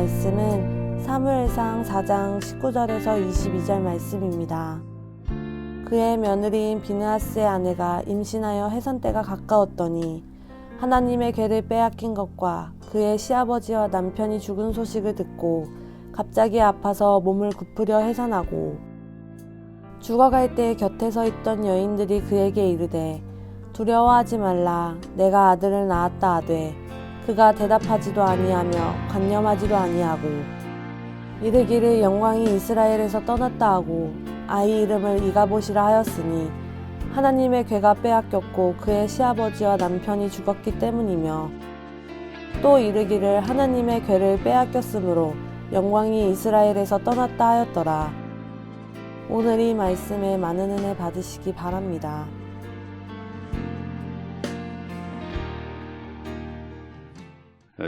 말씀은 사무엘상 4장 19절에서 22절 말씀입니다. 그의 며느리인 비느하스의 아내가 임신하여 해선 때가 가까웠더니 하나님의 괴를 빼앗긴 것과 그의 시아버지와 남편이 죽은 소식을 듣고 갑자기 아파서 몸을 굽으려 해산하고 죽어갈 때 곁에 서 있던 여인들이 그에게 이르되 두려워하지 말라 내가 아들을 낳았다 하되 그가 대답하지도 아니하며 관념하지도 아니하고 이르기를 영광이 이스라엘에서 떠났다 하고 아이 이름을 이가봇이라 하였으니 하나님의 괴가 빼앗겼고 그의 시아버지와 남편이 죽었기 때문이며 또 이르기를 하나님의 괴를 빼앗겼으므로 영광이 이스라엘에서 떠났다 하였더라. 오늘 이 말씀에 많은 은혜 받으시기 바랍니다.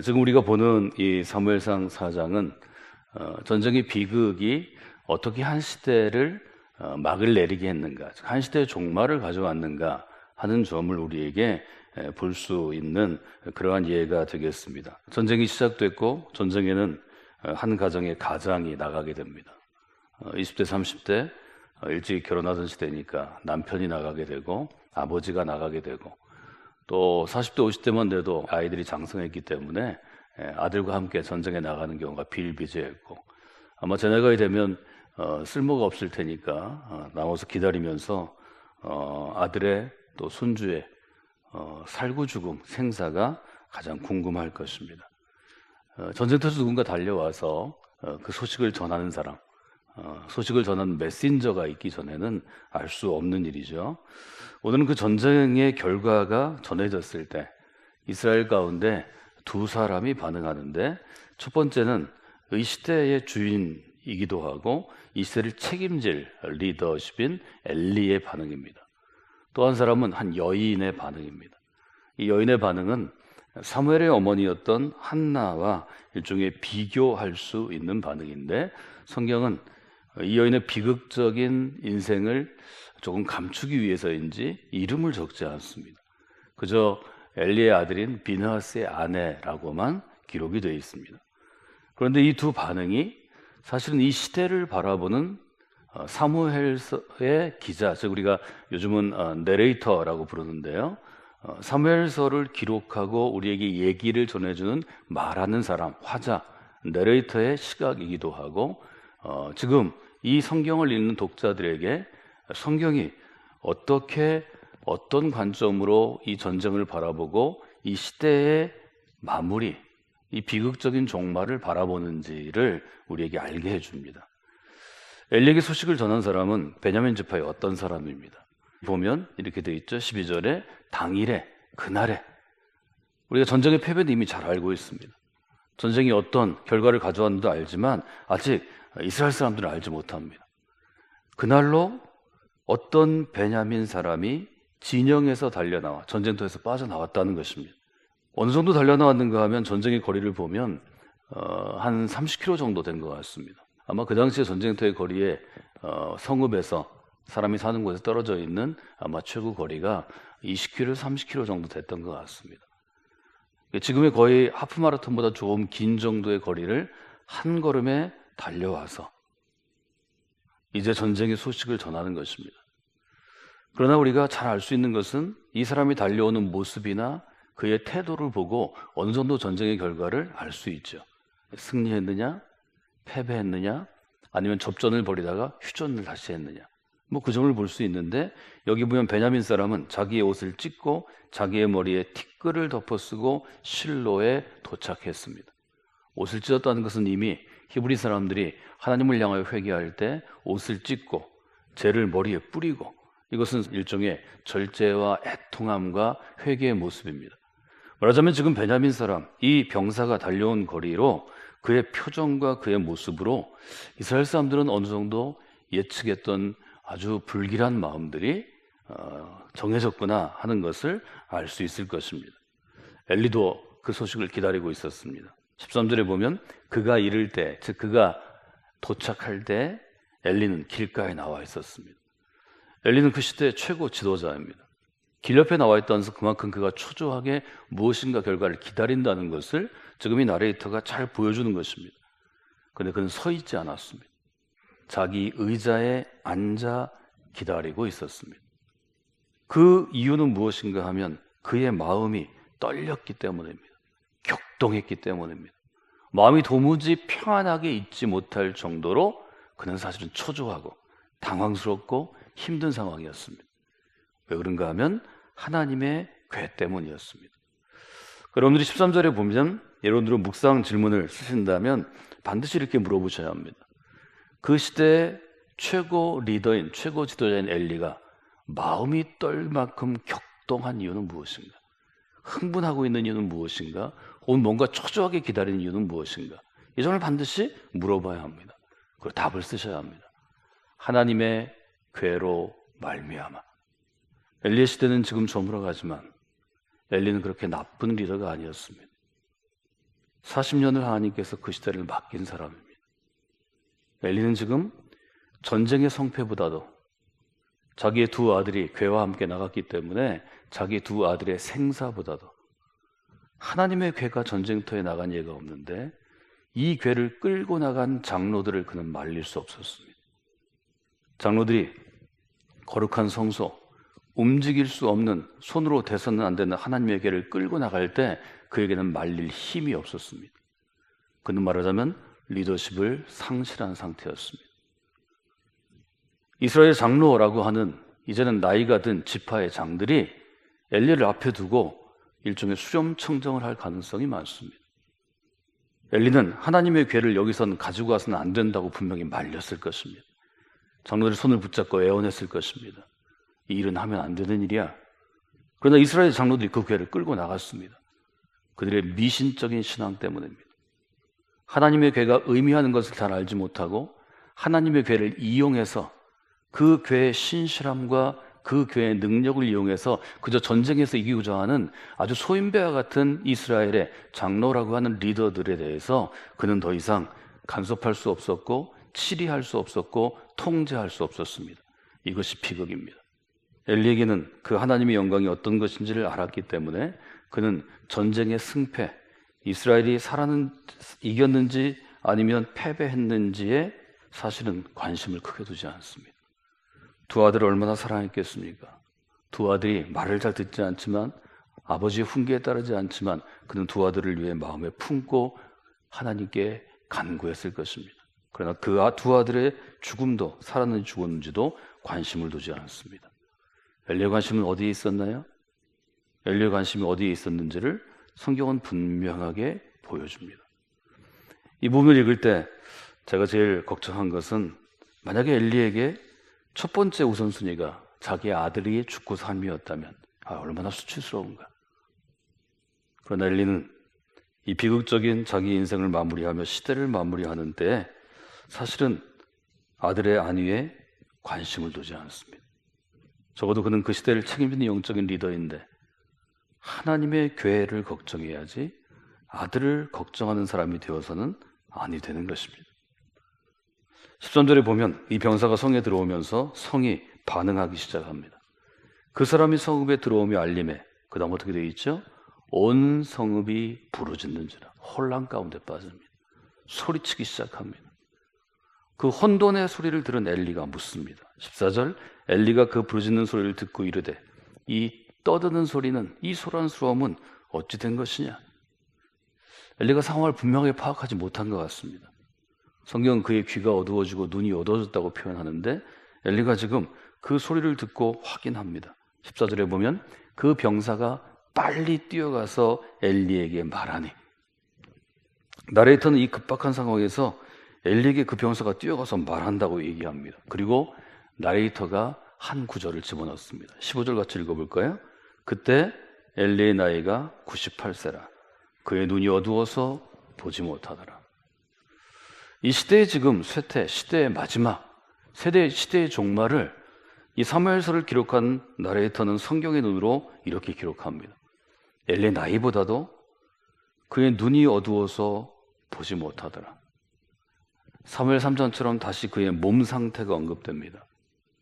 지금 우리가 보는 이 사무엘상 4장은 어, 전쟁의 비극이 어떻게 한 시대를 어, 막을 내리게 했는가, 즉한 시대의 종말을 가져왔는가 하는 점을 우리에게 볼 수 있는 그러한 예가 되겠습니다. 전쟁이 시작됐고 전쟁에는 어, 한 가정의 가장이 나가게 됩니다. 어, 20대, 30대 어, 일찍 결혼하던 시대니까 남편이 나가게 되고 아버지가 나가게 되고 또 40대, 50대만 돼도 아이들이 장성했기 때문에 예, 아들과 함께 전쟁에 나가는 경우가 비일비재했고 아마 제 나이가 되면 어, 쓸모가 없을 테니까 어, 나와서 기다리면서 어, 아들의 또 손주의 어, 살구 죽음 생사가 가장 궁금할 것입니다. 어, 전쟁터에서 누군가 달려와서 어, 그 소식을 전하는 사람, 어, 소식을 전하는 메신저가 있기 전에는 알 수 없는 일이죠. 오늘은 그 전쟁의 결과가 전해졌을 때 이스라엘 가운데 두 사람이 반응하는데 첫 번째는 이 시대의 주인이기도 하고 이 시대를 책임질 리더십인 엘리의 반응입니다. 또 한 사람은 한 여인의 반응입니다. 이 여인의 반응은 사무엘의 어머니였던 한나와 일종의 비교할 수 있는 반응인데 성경은 이 여인의 비극적인 인생을 조금 감추기 위해서인지 이름을 적지 않습니다. 그저 엘리의 아들인 비느하스의 아내라고만 기록이 되어 있습니다. 그런데 이 두 반응이 사실은 이 시대를 바라보는 어, 사무엘서의 기자, 즉 우리가 요즘은 어, 내레이터라고 부르는데요. 어, 사무엘서를 기록하고 우리에게 얘기를 전해주는 말하는 사람, 화자, 내레이터의 시각이기도 하고 어, 지금 이 성경을 읽는 독자들에게 성경이 어떻게 어떤 관점으로 이 전쟁을 바라보고 이 시대의 마무리, 이 비극적인 종말을 바라보는지를 우리에게 알게 해줍니다. 엘리에게 소식을 전한 사람은 베냐민 지파의 어떤 사람입니다. 보면 이렇게 되어 있죠. 12절에 당일에 그날에 우리가 전쟁의 패배는 이미 잘 알고 있습니다. 전쟁이 어떤 결과를 가져왔는지도 알지만 아직 이스라엘 사람들은 알지 못합니다. 그날로 어떤 베냐민 사람이 진영에서 달려나와 전쟁터에서 빠져나왔다는 것입니다. 어느 정도 달려나왔는가 하면 전쟁의 거리를 보면 어, 한 30km 정도 된 것 같습니다. 아마 그 당시에 전쟁터의 거리에 어, 성읍에서 사람이 사는 곳에 떨어져 있는 아마 최고 거리가 20km, 30km 정도 됐던 것 같습니다. 지금의 거의 하프 마라톤보다 조금 긴 정도의 거리를 한 걸음에 달려와서 이제 전쟁의 소식을 전하는 것입니다. 그러나 우리가 잘 알 수 있는 것은 이 사람이 달려오는 모습이나 그의 태도를 보고 어느 정도 전쟁의 결과를 알 수 있죠. 승리했느냐, 패배했느냐, 아니면 접전을 벌이다가 휴전을 다시 했느냐. 뭐 그 점을 볼 수 있는데 여기 보면 베냐민 사람은 자기의 옷을 찢고 자기의 머리에 티끌을 덮어쓰고 실로에 도착했습니다. 옷을 찢었다는 것은 이미 히브리 사람들이 하나님을 향하여 회개할 때 옷을 찢고 죄를 머리에 뿌리고 이것은 일종의 절제와 애통함과 회개의 모습입니다. 말하자면 지금 베냐민 사람, 이 병사가 달려온 거리로 그의 표정과 그의 모습으로 이스라엘 사람들은 어느 정도 예측했던 아주 불길한 마음들이 어, 정해졌구나 하는 것을 알 수 있을 것입니다. 엘리도 그 소식을 기다리고 있었습니다. 13절에 보면 그가 이를 때, 즉 그가 도착할 때 엘리는 길가에 나와 있었습니다. 엘리는 그 시대 최고 지도자입니다. 길 옆에 나와 있다면서 그만큼 그가 초조하게 무엇인가 결과를 기다린다는 것을 지금 이 나레이터가 잘 보여주는 것입니다. 그런데 그는 서 있지 않았습니다. 자기 의자에 앉아 기다리고 있었습니다. 그 이유는 무엇인가 하면 그의 마음이 떨렸기 때문입니다. 격동했기 때문입니다. 마음이 도무지 평안하게 있지 못할 정도로 그는 사실은 초조하고 당황스럽고 힘든 상황이었습니다. 왜 그런가 하면 하나님의 괴 때문이었습니다. 여러분들이 13절에 보면 여러분들은 묵상 질문을 쓰신다면 반드시 이렇게 물어보셔야 합니다. 그 시대 최고 리더인 최고 지도자인 엘리가 마음이 떨 만큼 격동한 이유는 무엇인가? 흥분하고 있는 이유는 무엇인가? 혹은 뭔가 초조하게 기다리는 이유는 무엇인가? 이 점을 반드시 물어봐야 합니다. 그리고 답을 쓰셔야 합니다. 하나님의 괴로 말미암아. 엘리의 시대는 지금 저물어가지만 엘리는 그렇게 나쁜 리더가 아니었습니다. 40년을 하나님께서 그 시대를 맡긴 사람입니다. 엘리는 지금 전쟁의 성패보다도 자기의 두 아들이 괴와 함께 나갔기 때문에 자기 두 아들의 생사보다도 하나님의 괴가 전쟁터에 나간 예가 없는데 이 괴를 끌고 나간 장로들을 그는 말릴 수 없었습니다. 장로들이 거룩한 성소, 움직일 수 없는 손으로 대서는 안 되는 하나님의 괴를 끌고 나갈 때 그에게는 말릴 힘이 없었습니다. 그는 말하자면 리더십을 상실한 상태였습니다. 이스라엘 장로라고 하는 이제는 나이가 든 지파의 장들이 엘리를 앞에 두고 일종의 수렴 청정을 할 가능성이 많습니다. 엘리는 하나님의 괴를 여기선 가지고 와서는 안 된다고 분명히 말렸을 것입니다. 장로들이 손을 붙잡고 애원했을 것입니다. 이 일은 하면 안 되는 일이야. 그러나 이스라엘 장로들이 그 괴를 끌고 나갔습니다. 그들의 미신적인 신앙 때문입니다. 하나님의 괴가 의미하는 것을 잘 알지 못하고 하나님의 괴를 이용해서 그 괴의 신실함과 그 괴의 능력을 이용해서 그저 전쟁에서 이기고자 하는 아주 소인배와 같은 이스라엘의 장로라고 하는 리더들에 대해서 그는 더 이상 간섭할 수 없었고 치리할 수 없었고 통제할 수 없었습니다. 이것이 비극입니다. 엘리에게는 그 하나님의 영광이 어떤 것인지를 알았기 때문에 그는 전쟁의 승패, 이스라엘이 살아는 이겼는지 아니면 패배했는지에 사실은 관심을 크게 두지 않습니다. 두 아들을 얼마나 사랑했겠습니까? 두 아들이 말을 잘 듣지 않지만 아버지의 훈계에 따르지 않지만 그는 두 아들을 위해 마음에 품고 하나님께 간구했을 것입니다. 그러나 그 두 아들의 죽음도 살았는지 죽었는지도 관심을 두지 않았습니다. 엘리의 관심은 어디에 있었나요? 엘리의 관심이 어디에 있었는지를 성경은 분명하게 보여줍니다. 이 부분을 읽을 때 제가 제일 걱정한 것은 만약에 엘리에게 첫 번째 우선순위가 자기 아들이 죽고 삶이었다면 아, 얼마나 수치스러운가. 그러나 엘리는 이 비극적인 자기 인생을 마무리하며 시대를 마무리하는 때 사실은 아들의 안위에 관심을 두지 않습니다. 적어도 그는 그 시대를 책임지는 영적인 리더인데 하나님의 교회를 걱정해야지 아들을 걱정하는 사람이 되어서는 아니 되는 것입니다. 13절에 보면 이 병사가 성에 들어오면서 성이 반응하기 시작합니다. 그 사람이 성읍에 들어오며 알림해 그 다음 어떻게 되어 있죠? 온 성읍이 부르짖는지라 혼란 가운데 빠집니다. 소리치기 시작합니다. 그 혼돈의 소리를 들은 엘리가 묻습니다. 14절 엘리가 그 부르짖는 소리를 듣고 이르되 이 떠드는 소리는 이 소란스러움은 어찌 된 것이냐? 엘리가 상황을 분명하게 파악하지 못한 것 같습니다. 성경은 그의 귀가 어두워지고 눈이 어두워졌다고 표현하는데 엘리가 지금 그 소리를 듣고 확인합니다. 14절에 보면 그 병사가 빨리 뛰어가서 엘리에게 말하니 나레이터는 이 급박한 상황에서 엘리에게 그 병사가 뛰어가서 말한다고 얘기합니다. 그리고 나레이터가 한 구절을 집어넣습니다. 15절 같이 읽어볼까요? 그때 엘리의 나이가 98세라. 그의 눈이 어두워서 보지 못하더라. 이 시대의 지금 쇠퇴, 시대의 마지막, 세대 시대의 종말을 이 사무엘서를 기록한 나레이터는 성경의 눈으로 이렇게 기록합니다. 엘리의 나이보다도 그의 눈이 어두워서 보지 못하더라. 사무엘 3전처럼 다시 그의 몸 상태가 언급됩니다.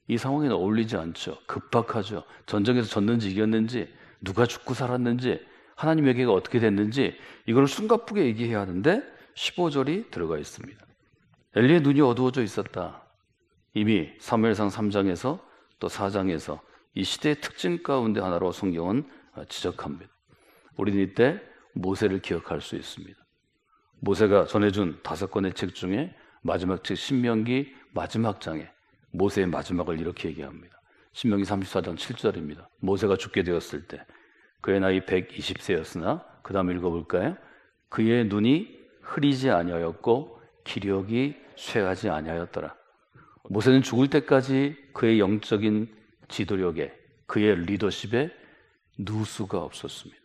이 상황에는 어울리지 않죠. 급박하죠. 전쟁에서 졌는지 이겼는지, 누가 죽고 살았는지 하나님의 괴가 어떻게 됐는지 이걸 숨가쁘게 얘기해야 하는데 15절이 들어가 있습니다. 엘리의 눈이 어두워져 있었다. 이미 사무엘상 3장에서 또 4장에서 이 시대의 특징 가운데 하나로 성경은 지적합니다. 우리는 이때 모세를 기억할 수 있습니다. 모세가 전해준 다섯 권의 책 중에 마지막 책 신명기 마지막 장에 모세의 마지막을 이렇게 얘기합니다. 신명기 34장 7절입니다. 모세가 죽게 되었을 때 그의 나이 120세였으나 그 다음 읽어볼까요? 그의 눈이 흐리지 아니하였고 기력이 쇠하지 아니하였더라. 모세는 죽을 때까지 그의 영적인 지도력에 그의 리더십에 누수가 없었습니다.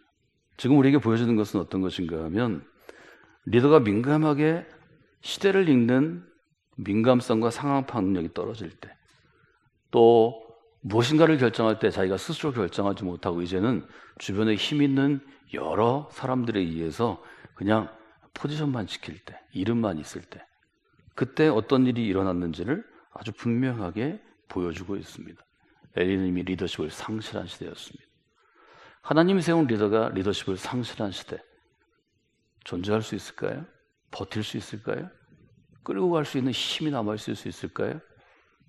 지금 우리에게 보여주는 것은 어떤 것인가 하면 리더가 민감하게 시대를 읽는 민감성과 상황 판단력이 떨어질 때, 또 무엇인가를 결정할 때 자기가 스스로 결정하지 못하고 이제는 주변에 힘 있는 여러 사람들에 의해서 그냥 포지션만 지킬 때, 이름만 있을 때, 그때 어떤 일이 일어났는지를 아주 분명하게 보여주고 있습니다. 엘리는 이미 리더십을 상실한 시대였습니다. 하나님이 세운 리더가 리더십을 상실한 시대, 존재할 수 있을까요? 버틸 수 있을까요? 끌고 갈 수 있는 힘이 남아있을 수 있을까요?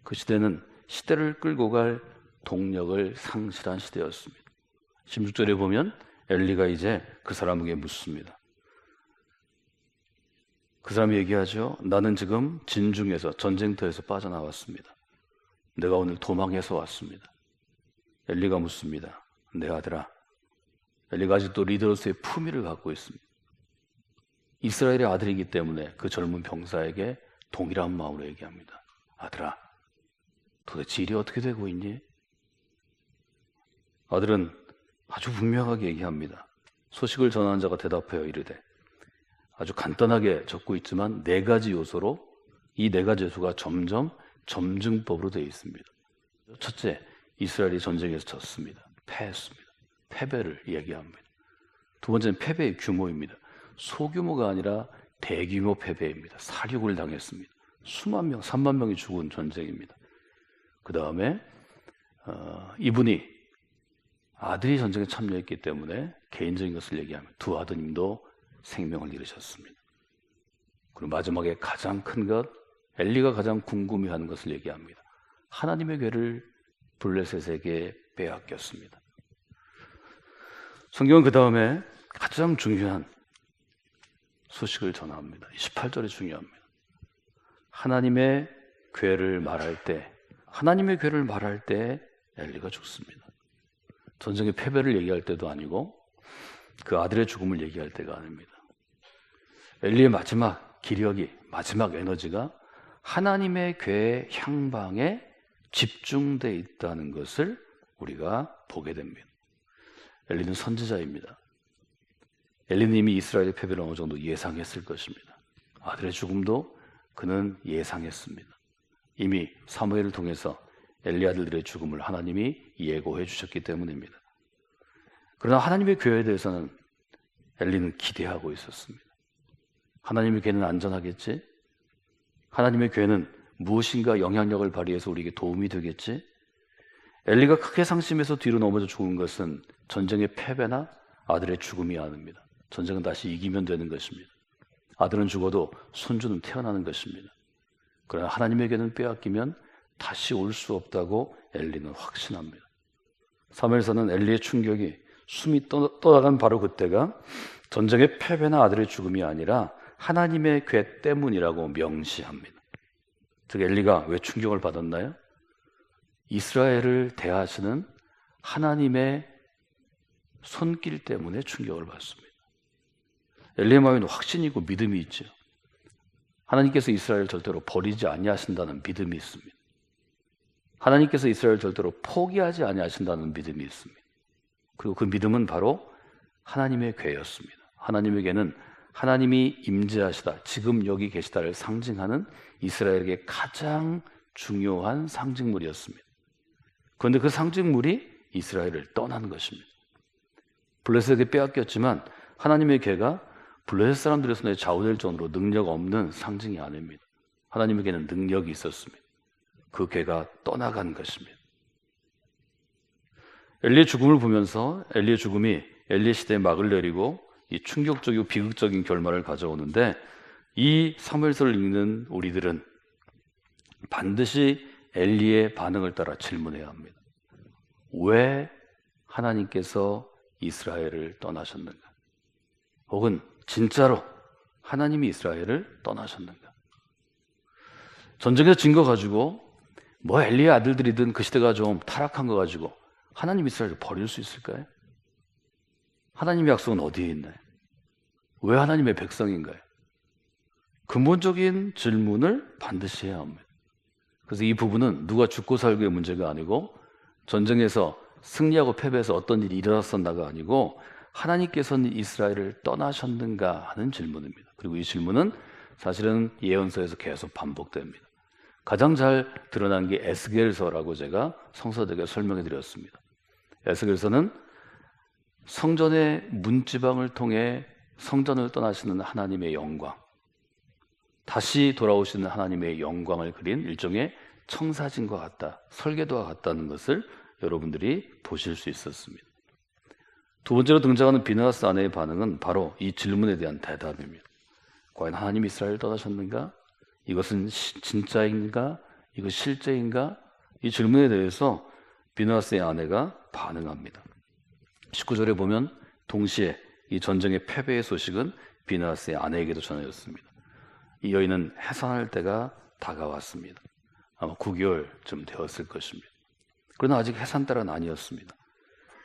그 시대는 시대를 끌고 갈 동력을 상실한 시대였습니다. 16절에 보면 엘리가 이제 그 사람에게 묻습니다. 그 사람이 얘기하죠. 나는 지금 진중에서 전쟁터에서 빠져나왔습니다. 내가 오늘 도망해서 왔습니다. 엘리가 묻습니다. 내 아들아. 엘리가 아직도 리더로서의 품위를 갖고 있습니다. 이스라엘의 아들이기 때문에 그 젊은 병사에게 동일한 마음으로 얘기합니다. 아들아, 도대체 일이 어떻게 되고 있니? 아들은 아주 분명하게 얘기합니다. 소식을 전하는 자가 대답하여 이르되 아주 간단하게 적고 있지만 네 가지 요소로 이 네 가지 요소가 점점 점증법으로 되어 있습니다. 첫째, 이스라엘이 전쟁에서 졌습니다. 패했습니다. 패배를 이야기합니다. 두 번째는 패배의 규모입니다. 소규모가 아니라 대규모 패배입니다. 사륙을 당했습니다. 수만 명, 3만 명이 죽은 전쟁입니다. 그 다음에 어, 이분이 아들이 전쟁에 참여했기 때문에 개인적인 것을 얘기하면 두 아드님도 생명을 잃으셨습니다. 그리고 마지막에 가장 큰 것, 엘리가 가장 궁금해하는 것을 얘기합니다. 하나님의 괴를 블레셋에게 빼앗겼습니다. 성경은 그 다음에 가장 중요한 소식을 전합니다. 18절이 중요합니다. 하나님의 괴를 말할 때, 하나님의 괴를 말할 때 엘리가 죽습니다. 전쟁의 패배를 얘기할 때도 아니고 그 아들의 죽음을 얘기할 때가 아닙니다. 엘리의 마지막 기력이, 마지막 에너지가 하나님의 괴의 향방에 집중되어 있다는 것을 우리가 보게 됩니다. 엘리는 선지자입니다. 엘리는 이미 이스라엘의 패배를 어느 정도 예상했을 것입니다. 아들의 죽음도 그는 예상했습니다. 이미 사무엘을 통해서 엘리 아들들의 죽음을 하나님이 예고해 주셨기 때문입니다. 그러나 하나님의 교회에 대해서는 엘리는 기대하고 있었습니다. 하나님의 교회는 안전하겠지? 하나님의 교회는 무엇인가 영향력을 발휘해서 우리에게 도움이 되겠지? 엘리가 크게 상심해서 뒤로 넘어져 죽은 것은 전쟁의 패배나 아들의 죽음이 아닙니다. 전쟁은 다시 이기면 되는 것입니다. 아들은 죽어도 손주는 태어나는 것입니다. 그러나 하나님에게는 빼앗기면 다시 올 수 없다고 엘리는 확신합니다. 사무엘서는 엘리의 충격이 숨이 떠, 떠나간 바로 그때가 전쟁의 패배나 아들의 죽음이 아니라 하나님의 괴 때문이라고 명시합니다. 즉 엘리가 왜 충격을 받았나요? 이스라엘을 대하시는 하나님의 손길 때문에 충격을 받습니다. 엘리의 마음에는 확신이고 믿음이 있죠. 하나님께서 이스라엘을 절대로 버리지 아니하신다는 믿음이 있습니다. 하나님께서 이스라엘을 절대로 포기하지 아니하신다는 믿음이 있습니다. 그리고 그 믿음은 바로 하나님의 괴였습니다. 하나님에게는 하나님이 임재하시다, 지금 여기 계시다를 상징하는 이스라엘에게 가장 중요한 상징물이었습니다. 그런데 그 상징물이 이스라엘을 떠난 것입니다. 블레셋에게 빼앗겼지만 하나님의 괴가 블레셋 사람들의 손에 좌우될 정도로 능력 없는 상징이 아닙니다. 하나님에게는 능력이 있었습니다. 그 괴가 떠나간 것입니다. 엘리의 죽음을 보면서 엘리의 죽음이 엘리 시대에 막을 내리고 이 충격적이고 비극적인 결말을 가져오는데 이 사무엘서를 읽는 우리들은 반드시 엘리의 반응을 따라 질문해야 합니다. 왜 하나님께서 이스라엘을 떠나셨는가? 혹은 진짜로 하나님이 이스라엘을 떠나셨는가? 전쟁에서 진 거 가지고 뭐 엘리의 아들들이든 그 시대가 좀 타락한 거 가지고 하나님 이스라엘을 버릴 수 있을까요? 하나님의 약속은 어디에 있나요? 왜 하나님의 백성인가요? 근본적인 질문을 반드시 해야 합니다. 그래서 이 부분은 누가 죽고 살고의 문제가 아니고 전쟁에서 승리하고 패배해서 어떤 일이 일어났었나가 아니고 하나님께서는 이스라엘을 떠나셨는가 하는 질문입니다. 그리고 이 질문은 사실은 예언서에서 계속 반복됩니다. 가장 잘 드러난 게 에스겔서라고 제가 성서적에 설명해 드렸습니다. 에스겔서는 성전의 문지방을 통해 성전을 떠나시는 하나님의 영광, 다시 돌아오시는 하나님의 영광을 그린 일종의 청사진과 같다, 설계도와 같다는 것을 여러분들이 보실 수 있었습니다. 두 번째로 등장하는 비나스 아내의 반응은 바로 이 질문에 대한 대답입니다. 과연 하나님 이스라엘 떠나셨는가? 이것은 시, 진짜인가? 이거 실제인가? 이 질문에 대해서 비나스의 아내가 반응합니다. 19절에 보면 동시에 이 전쟁의 패배의 소식은 비나스의 아내에게도 전해졌습니다. 이 여인은 해산할 때가 다가왔습니다. 아마 9개월쯤 되었을 것입니다. 그러나 아직 해산 때는 아니었습니다.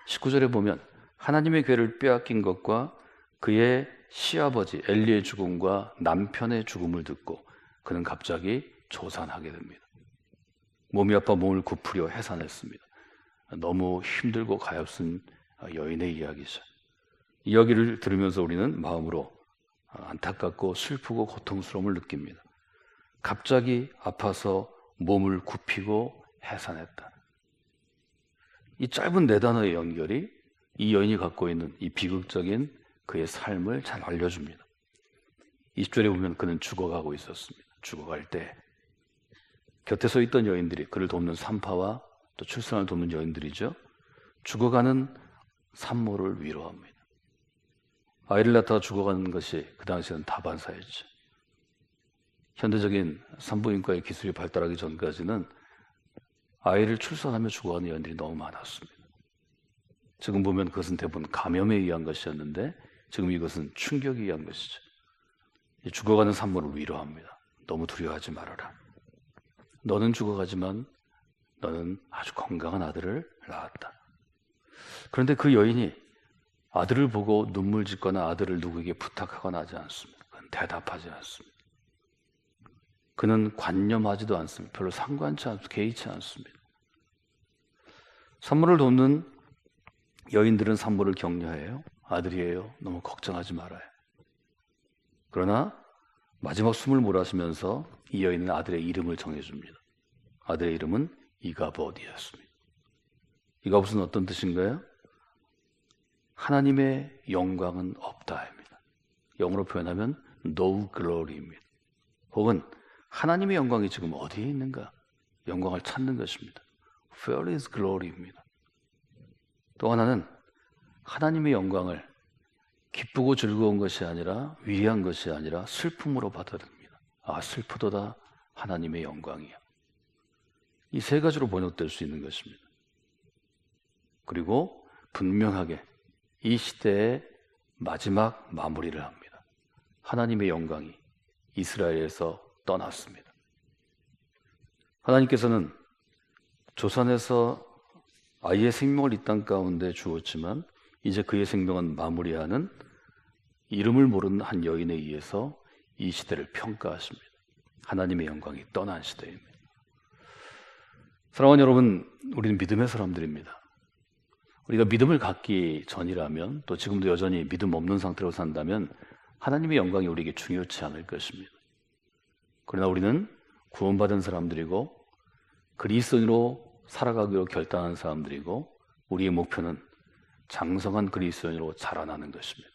19절에 보면 하나님의 괴를 빼앗긴 것과 그의 시아버지 엘리의 죽음과 남편의 죽음을 듣고 그는 갑자기 조산하게 됩니다. 몸이 아파 몸을 굽으려 해산했습니다. 너무 힘들고 가엾은 여인의 이야기죠. 이 이야기를 들으면서 우리는 마음으로 안타깝고 슬프고 고통스러움을 느낍니다. 갑자기 아파서 몸을 굽히고 해산했다. 이 짧은 네 단어의 연결이 이 여인이 갖고 있는 이 비극적인 그의 삶을 잘 알려줍니다. 20절에 보면 그는 죽어가고 있었습니다. 죽어갈 때 곁에 서 있던 여인들이 그를 돕는 산파와 또 출산을 돕는 여인들이죠. 죽어가는 산모를 위로합니다. 아이를 낳다가 죽어가는 것이 그 당시에는 다반사였죠. 현대적인 산부인과의 기술이 발달하기 전까지는 아이를 출산하며 죽어가는 여인들이 너무 많았습니다. 지금 보면 그것은 대부분 감염에 의한 것이었는데 지금 이것은 충격에 의한 것이죠. 죽어가는 산모를 위로합니다. 너무 두려워하지 말아라. 너는 죽어가지만 너는 아주 건강한 아들을 낳았다. 그런데 그 여인이 아들을 보고 눈물 짓거나 아들을 누구에게 부탁하거나 하지 않습니다. 대답하지 않습니다. 그는 관념하지도 않습니다. 별로 상관치 않습니다. 개의치 않습니다. 산모를 돕는 여인들은 산모를 격려해요. 아들이에요. 너무 걱정하지 말아요. 그러나 마지막 숨을 몰아쉬면서 이 여인은 아들의 이름을 정해줍니다. 아들의 이름은 이가봇이었습니다. 이가봇은 어떤 뜻인가요? 하나님의 영광은 없다입니다. 영어로 표현하면 no glory입니다. 혹은 하나님의 영광이 지금 어디에 있는가? 영광을 찾는 것입니다. Where is glory입니다. 또 하나는 하나님의 영광을 기쁘고 즐거운 것이 아니라 위대한 것이 아니라 슬픔으로 받아들입니다. 아, 슬프도다 하나님의 영광이야. 이 세 가지로 번역될 수 있는 것입니다. 그리고 분명하게 이 시대의 마지막 마무리를 합니다. 하나님의 영광이 이스라엘에서 떠났습니다. 하나님께서는 조선에서 아이의 생명을 이 땅 가운데 주었지만 이제 그의 생명은 마무리하는 이름을 모르는 한 여인에 의해서 이 시대를 평가하십니다. 하나님의 영광이 떠난 시대입니다. 사랑하는 여러분, 우리는 믿음의 사람들입니다. 우리가 믿음을 갖기 전이라면 또 지금도 여전히 믿음 없는 상태로 산다면 하나님의 영광이 우리에게 중요치 않을 것입니다. 그러나 우리는 구원받은 사람들이고 그리스도인으로 살아가기로 결단한 사람들이고 우리의 목표는 장성한 그리스도인으로 자라나는 것입니다.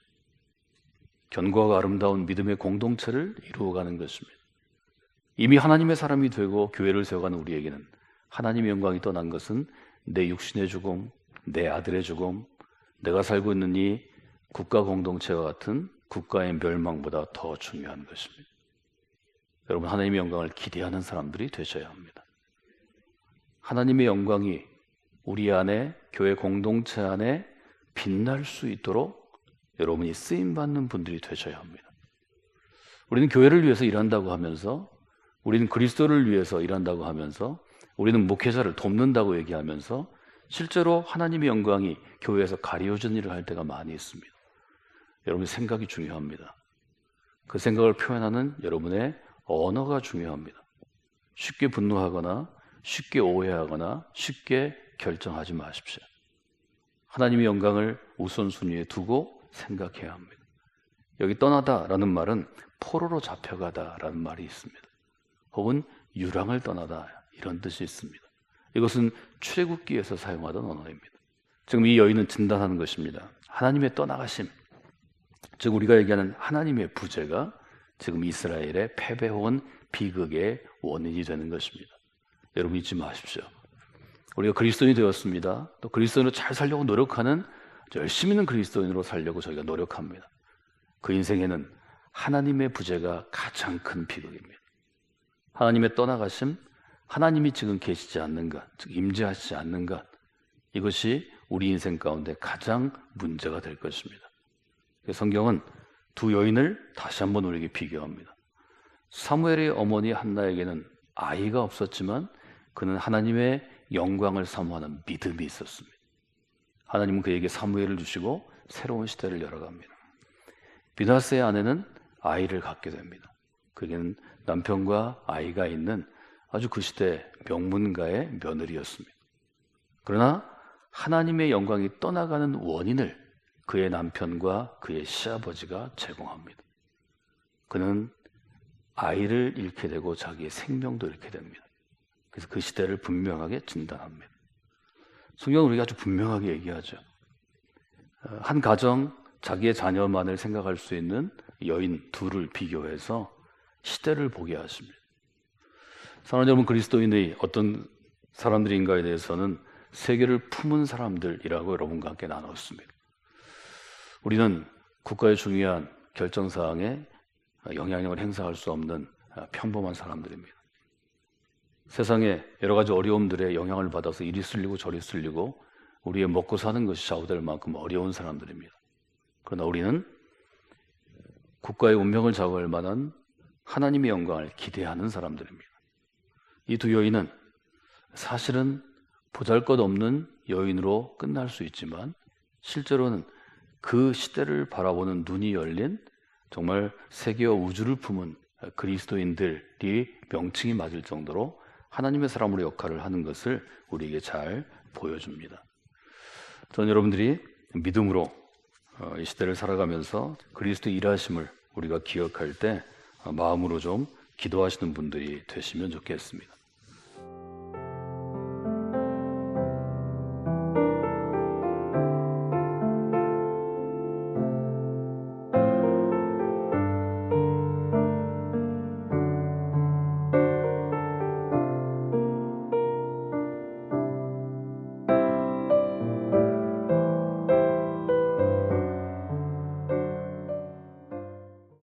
견고하고 아름다운 믿음의 공동체를 이루어가는 것입니다. 이미 하나님의 사람이 되고 교회를 세워가는 우리에게는 하나님의 영광이 떠난 것은 내 육신의 죽음, 내 아들의 죽음, 내가 살고 있는 이 국가 공동체와 같은 국가의 멸망보다 더 중요한 것입니다. 여러분, 하나님의 영광을 기대하는 사람들이 되셔야 합니다. 하나님의 영광이 우리 안에, 교회 공동체 안에 빛날 수 있도록 여러분이 쓰임받는 분들이 되셔야 합니다. 우리는 교회를 위해서 일한다고 하면서, 우리는 그리스도를 위해서 일한다고 하면서, 우리는 목회자를 돕는다고 얘기하면서, 실제로 하나님의 영광이 교회에서 가려진 일을 할 때가 많이 있습니다. 여러분의 생각이 중요합니다. 그 생각을 표현하는 여러분의 언어가 중요합니다. 쉽게 분노하거나 쉽게 오해하거나 쉽게 결정하지 마십시오. 하나님의 영광을 우선순위에 두고 생각해야 합니다. 여기 떠나다라는 말은 포로로 잡혀가다라는 말이 있습니다. 혹은 유랑을 떠나다 이런 뜻이 있습니다. 이것은 출애굽기에서 사용하던 언어입니다. 지금 이 여인은 진단하는 것입니다. 하나님의 떠나가심, 즉 우리가 얘기하는 하나님의 부재가 지금 이스라엘의 패배 혹은 비극의 원인이 되는 것입니다. 여러분 잊지 마십시오. 우리가 그리스도인이 되었습니다. 또 그리스도인으로 잘 살려고 노력하는 열심히 있는 그리스도인으로 살려고 저희가 노력합니다. 그 인생에는 하나님의 부재가 가장 큰 비극입니다. 하나님의 떠나가심, 하나님이 지금 계시지 않는 것, 즉 임재하시지 않는 것, 이것이 우리 인생 가운데 가장 문제가 될 것입니다. 성경은 두 여인을 다시 한번 우리에게 비교합니다. 사무엘의 어머니 한나에게는 아이가 없었지만 그는 하나님의 영광을 사모하는 믿음이 있었습니다. 하나님은 그에게 사무엘을 주시고 새로운 시대를 열어갑니다. 비나스의 아내는 아이를 갖게 됩니다. 그에게는 남편과 아이가 있는 아주 그 시대 명문가의 며느리였습니다. 그러나 하나님의 영광이 떠나가는 원인을 그의 남편과 그의 시아버지가 제공합니다. 그는 아이를 잃게 되고 자기의 생명도 잃게 됩니다. 그래서 그 시대를 분명하게 진단합니다. 성경은 우리가 아주 분명하게 얘기하죠. 어, 한 가정, 자기의 자녀만을 생각할 수 있는 여인 둘을 비교해서 시대를 보게 하십니다. 사랑하는 여러분, 그리스도인의 어떤 사람들인가에 대해서는 세계를 품은 사람들이라고 여러분과 함께 나눴습니다. 우리는 국가의 중요한 결정사항에 영향력을 행사할 수 없는 평범한 사람들입니다. 세상에 여러 가지 어려움들에 영향을 받아서 이리 쓸리고 저리 쓸리고 우리의 먹고 사는 것이 좌우될 만큼 어려운 사람들입니다. 그러나 우리는 국가의 운명을 좌우할 만한 하나님의 영광을 기대하는 사람들입니다. 이두 여인은 사실은 보잘 것 없는 여인으로 끝날 수 있지만 실제로는 그 시대를 바라보는 눈이 열린 정말 세계와 우주를 품은 그리스도인들이 명칭이 맞을 정도로 하나님의 사람으로 역할을 하는 것을 우리에게 잘 보여줍니다. 저는 여러분들이 믿음으로 어, 이 시대를 살아가면서 그리스도 일하심을 우리가 기억할 때 어, 마음으로 좀 기도하시는 분들이 되시면 좋겠습니다.